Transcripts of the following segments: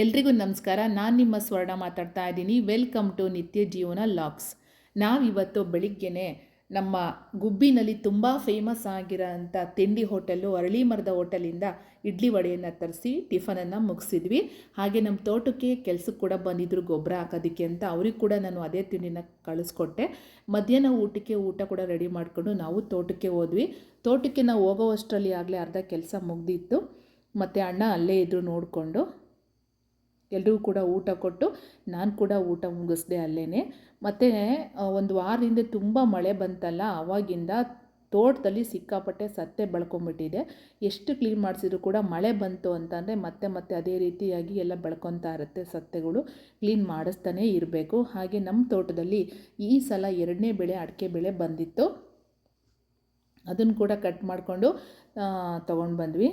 ಎಲ್ರಿಗೂ ನಮಸ್ಕಾರ. ನಾನು ನಿಮ್ಮ ಸ್ವರ್ಣ ಮಾತಾಡ್ತಾ ಇದ್ದೀನಿ. ವೆಲ್ಕಮ್ ಟು ನಿತ್ಯ ಜೀವನ ಲಾಕ್ಸ್ ನಾವಿವತ್ತು ಬೆಳಿಗ್ಗೆನೆ ನಮ್ಮ ಗುಬ್ಬಿನಲ್ಲಿ ತುಂಬ ಫೇಮಸ್ ಆಗಿರೋ ಅಂಥ ತಿಂಡಿ ಹೋಟೆಲ್ಲು ಅರಳಿ ಮರದ ಹೋಟೆಲಿಂದ ಇಡ್ಲಿ ವಡೆಯನ್ನು ತರಿಸಿ ಟಿಫನನ್ನು ಮುಗಿಸಿದ್ವಿ. ಹಾಗೆ ನಮ್ಮ ತೋಟಕ್ಕೆ ಕೆಲಸಕ್ಕೆ ಕೂಡ ಬಂದಿದ್ರು ಗೊಬ್ಬರ ಹಾಕೋದಕ್ಕೆ ಅಂತ ಅವ್ರಿಗೆ ಕೂಡ ನಾನು ಅದೇ ತಿಂಡಿನ ಕಳಿಸ್ಕೊಟ್ಟೆ. ಮಧ್ಯಾಹ್ನ ಊಟಕ್ಕೆ ಊಟ ಕೂಡ ರೆಡಿ ಮಾಡಿಕೊಂಡು ನಾವು ತೋಟಕ್ಕೆ ಹೋದ್ವಿ. ತೋಟಕ್ಕೆ ನಾವು ಹೋಗೋವಷ್ಟರಲ್ಲಿ ಆಗಲೇ ಅರ್ಧ ಕೆಲಸ ಮುಗ್ದಿತ್ತು. ಮತ್ತು ಅಣ್ಣ ಅಲ್ಲೇ ಇದ್ದರು ನೋಡಿಕೊಂಡು. ಎಲ್ರಿಗೂ ಕೂಡ ಊಟ ಕೊಟ್ಟು ನಾನು ಕೂಡ ಊಟ ಮುಗಿಸ್ದೆ ಅಲ್ಲೇ ಮತ್ತು ಒಂದು ವಾರದಿಂದ ತುಂಬ ಮಳೆ ಬಂತಲ್ಲ ಆವಾಗಿಂದ ತೋಟದಲ್ಲಿ ಸಿಕ್ಕಾಪಟ್ಟೆ ಸತ್ತೆ ಬೆಳ್ಕೊಂಬಿಟ್ಟಿದೆ. ಎಷ್ಟು ಕ್ಲೀನ್ ಮಾಡಿಸಿದ್ರು ಕೂಡ ಮಳೆ ಬಂತು ಅಂತಂದರೆ ಮತ್ತೆ ಮತ್ತೆ ಅದೇ ರೀತಿಯಾಗಿ ಎಲ್ಲ ಬೆಳ್ಕೊತಾ ಇರುತ್ತೆ ಸತ್ತೆಗಳು. ಕ್ಲೀನ್ ಮಾಡಿಸ್ತಾನೇ ಇರಬೇಕು. ಹಾಗೆ ನಮ್ಮ ತೋಟದಲ್ಲಿ ಈ ಸಲ ಎರಡನೇ ಬೆಳೆ ಅಡಿಕೆ ಬೆಳೆ ಬಂದಿತ್ತು. ಅದನ್ನು ಕೂಡ ಕಟ್ ಮಾಡಿಕೊಂಡು ತೊಗೊಂಡು ಬಂದ್ವಿ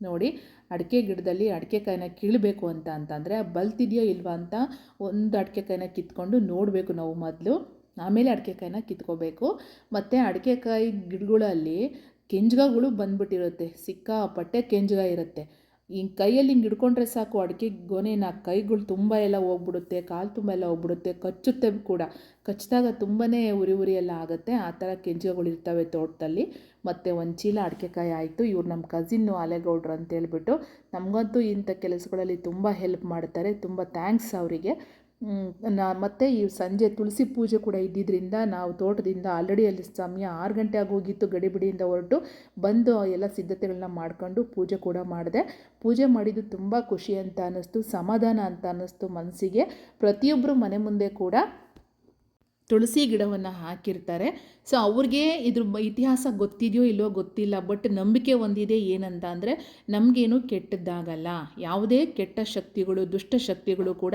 ನೋಡಿ, ಅಡಿಕೆ ಗಿಡದಲ್ಲಿ ಅಡಿಕೆ ಕಾಯಿನ ಕೀಳಬೇಕು ಅಂತ ಅಂತಂದರೆ ಬಲ್ತಿದೆಯೋ ಇಲ್ವಾ ಅಂತ ಒಂದು ಅಡಿಕೆ ಕಾಯಿನ ಕಿತ್ಕೊಂಡು ನೋಡಬೇಕು ನಾವು ಮೊದಲು. ಆಮೇಲೆ ಅಡಿಕೆ ಕಾಯಿನ ಕಿತ್ಕೋಬೇಕು. ಮತ್ತು ಅಡಿಕೆಕಾಯಿ ಗಿಡಗಳಲ್ಲಿ ಕೆಂಜ್ಗಗಳು ಬಂದ್ಬಿಟ್ಟಿರುತ್ತೆ. ಸಿಕ್ಕಾಪಟ್ಟೆ ಕೆಂಜ್ಗ ಇರುತ್ತೆ. ಹಿಂಗೆ ಕೈಯಲ್ಲಿ ಹಿಂಗೆ ಹಿಡ್ಕೊಂಡ್ರೆ ಸಾಕು, ಅಡಿಕೆ ಗೊನೆನ ಕೈಗಳು ತುಂಬ ಎಲ್ಲ ಹೋಗ್ಬಿಡುತ್ತೆ, ಕಾಲು ತುಂಬ ಎಲ್ಲ ಹೋಗ್ಬಿಡುತ್ತೆ, ಕಚ್ಚುತ್ತೆ ಕೂಡ. ಕಚ್ಚಿದಾಗ ತುಂಬಾ ಉರಿ ಉರಿ ಎಲ್ಲ ಆಗುತ್ತೆ. ಆ ಥರ ಕೆಂಜಿಗಳು ಇರ್ತವೆ ತೋಟದಲ್ಲಿ. ಮತ್ತು ಒಂದು ಚೀಲ ಅಡಿಕೆಕಾಯಿ ಆಯಿತು. ಇವ್ರು ನಮ್ಮ ಕಸಿನ್ನು ಆಲೆಗೌಡ್ರು ಅಂತೇಳ್ಬಿಟ್ಟು ನಮಗಂತೂ ಇಂಥ ಕೆಲಸಗಳಲ್ಲಿ ತುಂಬ ಹೆಲ್ಪ್ ಮಾಡ್ತಾರೆ. ತುಂಬ ಥ್ಯಾಂಕ್ಸ್ ಅವರಿಗೆ. ನಾ ಮತ್ತು ಈ ಸಂಜೆ ತುಳಸಿ ಪೂಜೆ ಕೂಡ ಇದ್ದಿದ್ದರಿಂದ ನಾವು ತೋಟದಿಂದ ಆಲ್ರೆಡಿ ಅಲ್ಲಿ ಸಮಯ ಆರು ಗಂಟೆ ಆಗೋಗಿತ್ತು ಗಡಿಬಿಡಿಯಿಂದ ಹೊರಟು ಬಂದು ಎಲ್ಲ ಸಿದ್ಧತೆಗಳನ್ನ ಮಾಡ್ಕೊಂಡು ಪೂಜೆ ಕೂಡ ಮಾಡಿದೆ. ಪೂಜೆ ಮಾಡಿದ್ದು ತುಂಬ ಖುಷಿ ಅಂತ ಅನ್ನಿಸ್ತು, ಸಮಾಧಾನ ಅಂತ ಅನ್ನಿಸ್ತು ಮನಸ್ಸಿಗೆ. ಪ್ರತಿಯೊಬ್ಬರು ಮನೆ ಮುಂದೆ ಕೂಡ ತುಳಸಿ ಗಿಡವನ್ನು ಹಾಕಿರ್ತಾರೆ. ಸೊ ಅವ್ರಿಗೆ ಇದ್ರ ಇತಿಹಾಸ ಗೊತ್ತಿದೆಯೋ ಇಲ್ಲವೋ ಗೊತ್ತಿಲ್ಲ ಬಟ್ ನಂಬಿಕೆ ಒಂದಿದೆ ಏನಂತ ಅಂದರೆ ನಮಗೇನು ಕೆಟ್ಟದ್ದಾಗಲ್ಲ. ಯಾವುದೇ ಕೆಟ್ಟ ಶಕ್ತಿಗಳು, ದುಷ್ಟ ಶಕ್ತಿಗಳು ಕೂಡ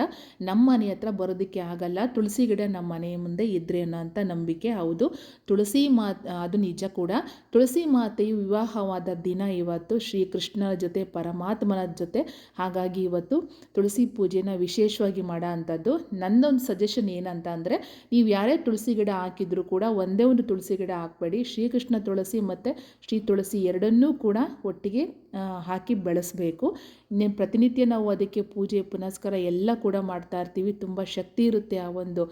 ನಮ್ಮ ಮನೆ ಹತ್ರ ಬರೋದಕ್ಕೆ ಆಗಲ್ಲ. ತುಳಸಿ ಗಿಡ ನಮ್ಮ ಮನೆ ಮುಂದೆ ಇದ್ರೆ ಅನ್ನೋಂಥ ನಂಬಿಕೆ ಹೌದು. ತುಳಸಿ ಮಾ, ಅದು ನಿಜ ಕೂಡ. ತುಳಸಿ ಮಾತೆಯು ವಿವಾಹವಾದ ದಿನ ಇವತ್ತು. ಶ್ರೀಕೃಷ್ಣನ ಜೊತೆ, ಪರಮಾತ್ಮನ ಜೊತೆ. ಹಾಗಾಗಿ ಇವತ್ತು ತುಳಸಿ ಪೂಜೆನ ವಿಶೇಷವಾಗಿ ಮಾಡೋ ಅಂಥದ್ದು. ನನ್ನೊಂದು ಸಜೆಷನ್ ಏನಂತ ಅಂದರೆ, ನೀವು ಯಾರೇ ತುಳಸಿ ಗಿಡ ಹಾಕಿದರೂ ಕೂಡ ಒಂದೇ ಒಂದು ತುಳಸಿ ಗಿಡ ಹಾಕಬೇಡಿ. ಶ್ರೀಕೃಷ್ಣ ತುಳಸಿ ಮತ್ತು ಶ್ರೀ ತುಳಸಿ ಎರಡನ್ನೂ ಕೂಡ ಒಟ್ಟಿಗೆ ಹಾಕಿ ಬೆಳೆಸಬೇಕು. ಪ್ರತಿನಿತ್ಯ ನಾವು ಅದಕ್ಕೆ ಪೂಜೆ, ಪುನಸ್ಕಾರ ಎಲ್ಲ ಕೂಡ ಮಾಡ್ತಾ ಇರ್ತೀವಿ. ತುಂಬ ಶಕ್ತಿ ಇರುತ್ತೆ ಆ ಒಂದು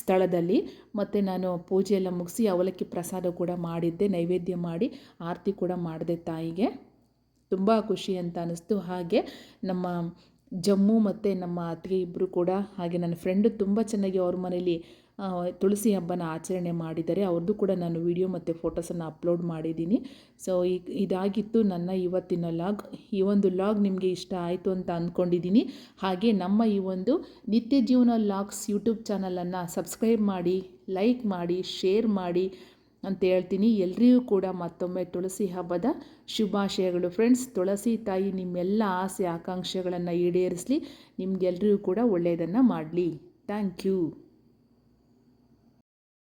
ಸ್ಥಳದಲ್ಲಿ. ಮತ್ತು ನಾನು ಪೂಜೆ ಎಲ್ಲ ಮುಗಿಸಿ ಅವಲಕ್ಕಿ ಪ್ರಸಾದ ಕೂಡ ಮಾಡಿದ್ದೆ, ನೈವೇದ್ಯ ಮಾಡಿ ಆರತಿ ಕೂಡ ಮಾಡಿದೆ ತಾಯಿಗೆ. ತುಂಬ ಖುಷಿ ಅಂತ ಅನ್ನಿಸ್ತು ಹಾಗೆ ನಮ್ಮ ಜಮ್ಮು ಮತ್ತು ನಮ್ಮ ಅತ್ತಿಗೆ ಇಬ್ಬರು ಕೂಡ, ಹಾಗೆ ನನ್ನ ಫ್ರೆಂಡು ತುಂಬ ಚೆನ್ನಾಗಿ ಅವ್ರ ಮನೇಲಿ ತುಳಸಿ ಹಬ್ಬನ ಆಚರಣೆ ಮಾಡಿದ್ದಾರೆ. ಅವ್ರದ್ದು ಕೂಡ ನಾನು ವಿಡಿಯೋ ಮತ್ತು ಫೋಟೋಸನ್ನು ಅಪ್ಲೋಡ್ ಮಾಡಿದ್ದೀನಿ. ಸೊ ಈ, ಇದಾಗಿತ್ತು ನನ್ನ ಇವತ್ತಿನ ಲಾಗ್ ಈ ಒಂದು ಲಾಗ್ ನಿಮಗೆ ಇಷ್ಟ ಆಯಿತು ಅಂತ ಅಂದ್ಕೊಂಡಿದ್ದೀನಿ ಹಾಗೆ ನಮ್ಮ ಈ ಒಂದು ನಿತ್ಯ ಜೀವನ ಲಾಗ್ಸ್ ಯೂಟ್ಯೂಬ್ ಚಾನಲನ್ನು ಸಬ್ಸ್ಕ್ರೈಬ್ ಮಾಡಿ ಲೈಕ್ ಮಾಡಿ ಶೇರ್ ಮಾಡಿ ಅಂತ ಹೇಳ್ತೀನಿ. ಎಲ್ರಿಗೂ ಕೂಡ ಮತ್ತೊಮ್ಮೆ ತುಳಸಿ ಹಬ್ಬದ ಶುಭಾಶಯಗಳು. ಫ್ರೆಂಡ್ಸ್ ತುಳಸಿ ತಾಯಿ ನಿಮ್ಮೆಲ್ಲ ಆಸೆ, ಆಕಾಂಕ್ಷೆಗಳನ್ನು ಈಡೇರಿಸಲಿ. ನಿಮಗೆಲ್ರಿಗೂ ಕೂಡ ಒಳ್ಳೆಯದನ್ನು ಮಾಡಲಿ. Thank you